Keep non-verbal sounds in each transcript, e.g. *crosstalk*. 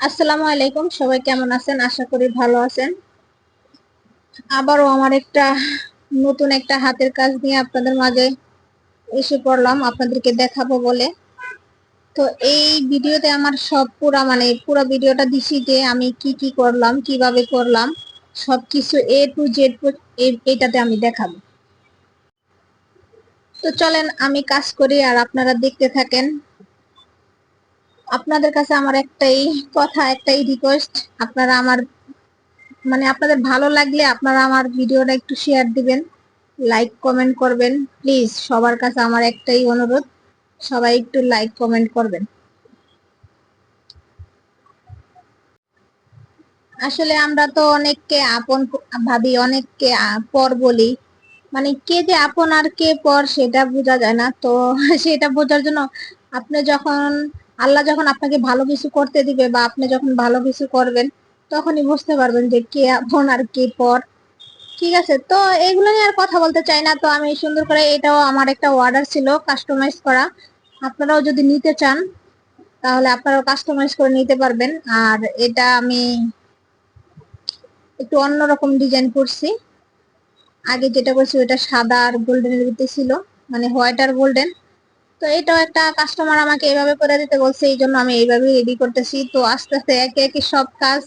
আসসালামু আলাইকুম, সবাই কেমন আছেন? আশা করি ভালো আছেন। আবারও আমার একটা নতুন একটা হাতের কাজ নিয়ে আপনাদের মাঝে এসে পড়লাম, আপনাদেরকে দেখাবো বলে। তো এই ভিডিওতে আমার সব পুরা মানে পুরো ভিডিওটা দিছি যে আমি কি কি করলাম, কীভাবে করলাম, সবকিছু এ টু জেড এটাতে আমি দেখাবো। তো চলেন আমি কাজ করি আর আপনারা দেখতে থাকেন। আপনাদের কাছে আমার একটাই কথা, একটাই রিকোয়েস্ট আপনারা আমার মানে আপনাদের ভালো লাগলে আপনারা আমার ভিডিওটা একটু শেয়ার দিবেন লাইক কমেন্ট করবেন প্লিজ সবার কাছে আমার একটাই অনুরোধ, সবাই একটু লাইক কমেন্ট করবেন। আসলে আমরা তো অনেককে আপন ভাবি, অনেককে পর বলি মানে কে যে আপন আর কে পর সেটা বোঝা যায় না, তো সেটা বোঝার জন্য আপনি যখন আল্লাহ যখন আপনাকে ভালো কিছু করতে দিবে বা আপনি যখন ভালো কিছু করবেন, তখনই বুঝতে পারবেন যে কে আপন আর কে পর। ঠিক আছে? তো এগুলো নিয়ে আর কথা বলতে চাই না। তো আমি সুন্দর করে এটাও আমার একটা অর্ডার ছিল কাস্টমাইজ করা। আপনারাও যদি নিতে চান, তাহলে আপনারাও কাস্টমাইজ করে নিতে পারবেন। আর এটা আমি একটু অন্যরকম ডিজাইন করছি। আগে যেটা করছি ওটা সাদা আর গোল্ডেনের ভিতরে ছিল মানে হোয়াইট আর গোল্ডেন তো এটাও একটা কাস্টমার আমাকে এইভাবে করে দিতে বলছে, এই জন্য আমি এইভাবে রেডি করতেছি। তো আস্তে আস্তে একে একে সব কাজ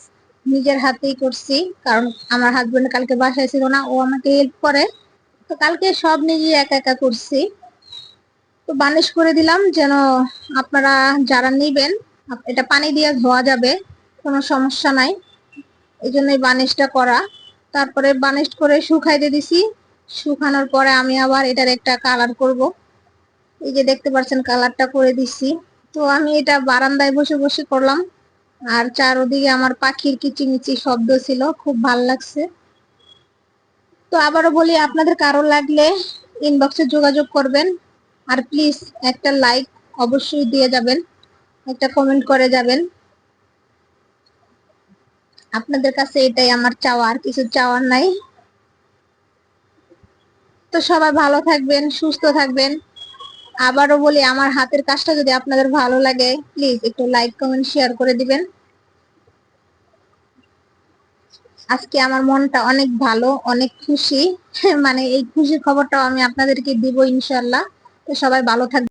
নিজের হাতেই করছি, কারণ আমার হাজবেন্ড কালকে বাসায় ছিল না, ও আমাকে হেল্প করে। তো কালকে সব নিজে একা একা করছি। তো বানিশ করে দিলাম যেন আপনারা যারা নিবেন এটা পানি দিয়ে ধোয়া যাবে, কোনো সমস্যা নাই। এই জন্যই বানিশটা করা। তারপরে বানিশ করে শুকাইতে দিছি। শুকানোর পরে আমি আবার এটার একটা কালার করব। এই যে দেখতে পাচ্ছেন কালারটা করে দিচ্ছি। তো আমি এটা বারান্দায় বসে বসে করলাম। আর চারোদিকে আমার পাখির কিচিমিচি শব্দ ছিল, খুব ভালো লাগছে। তো আবারও বলি, আপনাদের কারও লাগলে ইনবক্সে যোগাযোগ করবেন। আর প্লিজ একটা লাইক অবশ্যই দিয়ে যাবেন, একটা কমেন্ট করে যাবেন। আপনাদের কাছে এটাই আমার চাওয়া, আর কিছু চাওয়ার নাই। তো সবাই ভালো থাকবেন, সুস্থ থাকবেন। আবারও বলি, আমার হাতের কাজটা যদি আপনাদের ভালো লাগে প্লিজ একটু লাইক কমেন্ট শেয়ার করে দিবেন। আজকে আমার মনটা অনেক ভালো, অনেক খুশি। *laughs* মানে এই খুশির খবরটাও আমি আপনাদেরকে দিব ইনশাল্লাহ তো সবাই ভালো থাকবে